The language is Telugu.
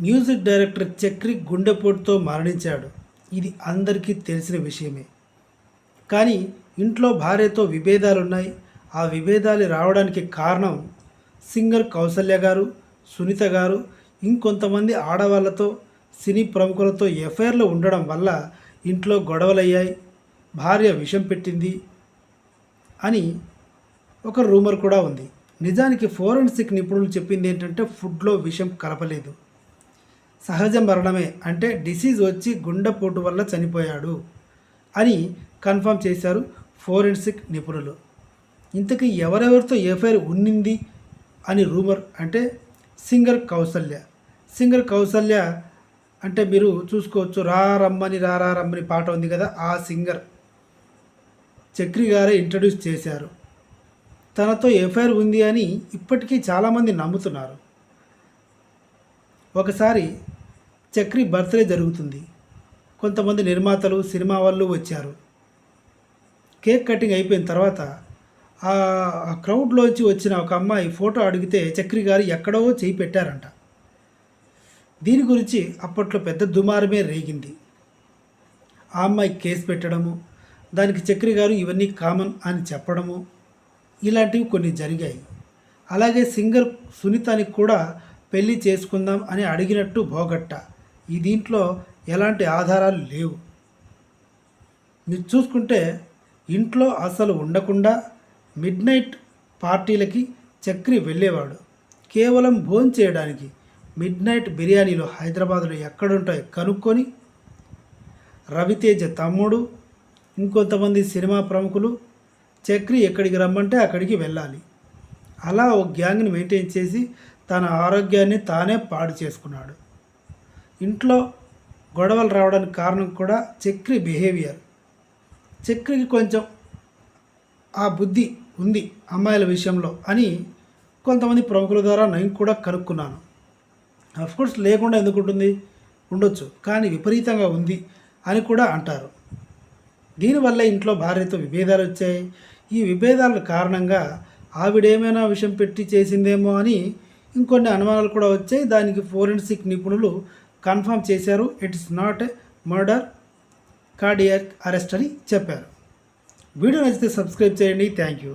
మ్యూజిక్ డైరెక్టర్ చక్రి గుండెపోటుతో మరణించాడు. ఇది అందరికీ తెలిసిన విషయమే. కానీ ఇంట్లో భార్యతో విభేదాలున్నాయి. ఆ విభేదాలు రావడానికి కారణం సింగర్ కౌసల్య గారు సునీత గారు ఇంకొంతమంది ఆడవాళ్ళతో సినీ ప్రముఖులతో ఎఫ్ఐఆర్లు ఉండడం వల్ల ఇంట్లో గొడవలయ్యాయి. భార్య విషం పెట్టింది అని ఒక రూమర్ కూడా ఉంది. నిజానికి ఫోరెన్సిక్ నిపుణులు చెప్పింది ఏంటంటే ఫుడ్లో విషం కలపలేదు. సహజ మరణమే అంటే డిసీజ్ వచ్చి గుండెపోటు వల్ల చనిపోయాడు అని కన్ఫర్మ్ చేశారు ఫోరెన్సిక్ నిపుణులు. ఇంతకీ ఎవరెవరితో ఎఫ్ఐఆర్ ఉన్నింది అని రూమర్ అంటే సింగర్ కౌసల్య. సింగర్ కౌసల్య అంటే మీరు చూసుకోవచ్చు రా రమ్మని రా రా రమ్మని పాట ఉంది కదా ఆ సింగర్. చక్రి గారే ఇంట్రడ్యూస్ చేశారు. తనతో ఎఫ్ఐఆర్ ఉంది అని ఇప్పటికీ చాలామంది నమ్ముతున్నారు. ఒకసారి చక్రి బర్త్డే జరుగుతుంది. కొంతమంది నిర్మాతలు సినిమా వాళ్ళు వచ్చారు. కేక్ కటింగ్ అయిపోయిన తర్వాత ఆ క్రౌడ్లోంచి వచ్చిన ఒక అమ్మాయి ఫోటో అడిగితే చక్రి గారు ఎక్కడో చేయి పెట్టారంట. దీని గురించి అప్పట్లో పెద్ద దుమారమే రేగింది. ఆ అమ్మాయి కేసు పెట్టడము దానికి చక్రి గారు ఇవన్నీ కామన్ అని చెప్పడము ఇలాంటివి కొన్ని జరిగాయి. అలాగే సింగర్ సునీతానికి కూడా పెళ్ళి చేసుకుందాం అని అడిగినట్టు భోగట్ట ఈ దీంట్లో ఎలాంటి ఆధారాలు లేవు. మీరు చూసుకుంటే ఇంట్లో అసలు ఉండకుండా మిడ్ నైట్ పార్టీలకి చక్రి వెళ్ళేవాడు. కేవలం భోజనం చేయడానికి మిడ్ నైట్ బిర్యానీలు హైదరాబాద్లో ఎక్కడుంటాయి కనుక్కొని రవితేజ తమ్ముడు ఇంకొంతమంది సినిమా ప్రముఖులు చక్రి ఎక్కడికి రమ్మంటే అక్కడికి వెళ్ళాలి. అలా ఒక గ్యాంగ్ని మెయింటైన్ చేసి తన ఆరోగ్యాన్ని తానే పాడు చేసుకున్నాడు. ఇంట్లో గొడవలు రావడానికి కారణం కూడా చక్రి బిహేవియర్. చక్రికి కొంచెం ఆ బుద్ధి ఉంది అమ్మాయిల విషయంలో అని కొంతమంది ప్రముఖుల ద్వారా నేను కూడా కనుక్కున్నాను. కోర్స్ లేకుండా ఎందుకు ఉంటుంది? ఉండొచ్చు కానీ విపరీతంగా ఉంది అని కూడా అంటారు. దీనివల్ల ఇంట్లో భార్యతో విభేదాలు వచ్చాయి. ఈ విభేదాల కారణంగా ఆవిడేమైనా విషం పెట్టి చేసిందేమో అని ఇంకొన్ని అనుమానాలు కూడా వచ్చాయి. దానికి ఫోరెన్సిక్ నిపుణులు కన్ఫర్మ్ చేశారు. It's not a murder cardiac arrest అని చెప్పారు. వీడియో నచ్చితే సబ్స్క్రైబ్ చేయండి. Thank you